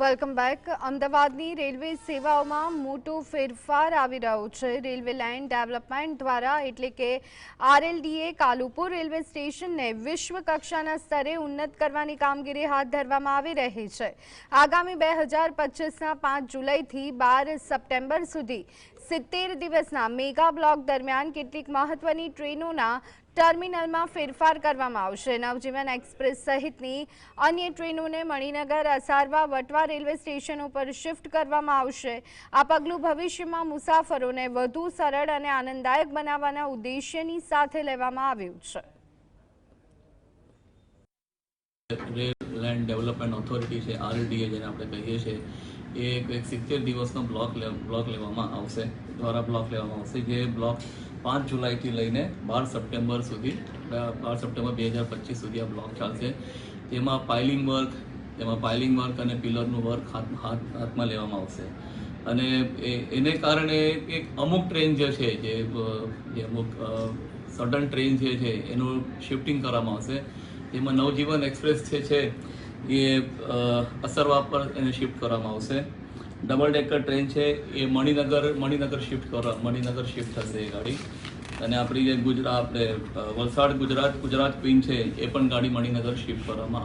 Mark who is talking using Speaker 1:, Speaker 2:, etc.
Speaker 1: Welcome back અમદાવાદની railway સેવાઓમાં મોટો ફેરફાર આવી રહ્યો છે. રેલવે લાઇન ડેવલપમેન્ટ દ્વારા એટલે કે આરએલડીએ કાલુપુર રેલવે સ્ટેશનને વિશ્વ કક્ષાના સ્તરે ઉન્નત કરવાની કામગીરી હાથ ધરવામાં આવી રહી છે. આગામી બે હજાર પચીસના પાંચ જુલાઈથી બાર સપ્ટેમ્બર સુધી સિત્તેર દિવસના મેગા બ્લોક દરમિયાન કેટલીક મહત્વની ટ્રેનોના ટર્મિનલમાં ફેરફાર કરવામાં આવશે. નવજીવન એક્સપ્રેસ સહિતની અન્ય ટ્રેનોને મણિનગર, અસારવા, વટવા રેલવે સ્ટેશન ઉપર શિફ્ટ કરવામાં આવશે. આ પગલું ભવિષ્યમાં મુસાફરોને વધુ સરળ અને આનંદદાયક બનાવવાના ઉદ્દેશ્યની સાથે લેવામાં આવ્યું છે.
Speaker 2: એ એક સિત્તેર દિવસનો બ્લોક બ્લોક લેવામાં આવશે, દ્વારા બ્લોક લેવામાં આવશે. જે બ્લોક પાંચ જુલાઈથી લઈને બાર સપ્ટેમ્બર સુધી બાર સપ્ટેમ્બર બે હજાર પચીસ સુધી આ બ્લોક ચાલશે. તેમાં પાઇલિંગ વર્ક તેમાં પાઇલિંગ વર્ક અને પિલરનું વર્ક હાથ હાથ, હાથમાં લેવામાં આવશે. અને એને કારણે એક અમુક ટ્રેન જે છે, જે અમુક સડન ટ્રેન જે છે, એનું શિફ્ટિંગ કરવામાં આવશે. તેમાં નવજીવન એક્સપ્રેસ જે છે, એ અસરવા પર એને શિફ્ટ કરવામાં આવશે. ડબલ ડેકર ટ્રેન છે, એ મણિનગર મણિનગર શિફ્ટ કરવા, મણિનગર શિફ્ટ થશે એ ગાડી. અને આપણી જે ગુજરાત, આપણે વલસાડ, ગુજરાત ગુજરાત ક્વીન છે, એ પણ ગાડી મણિનગર શિફ્ટ કરવામાં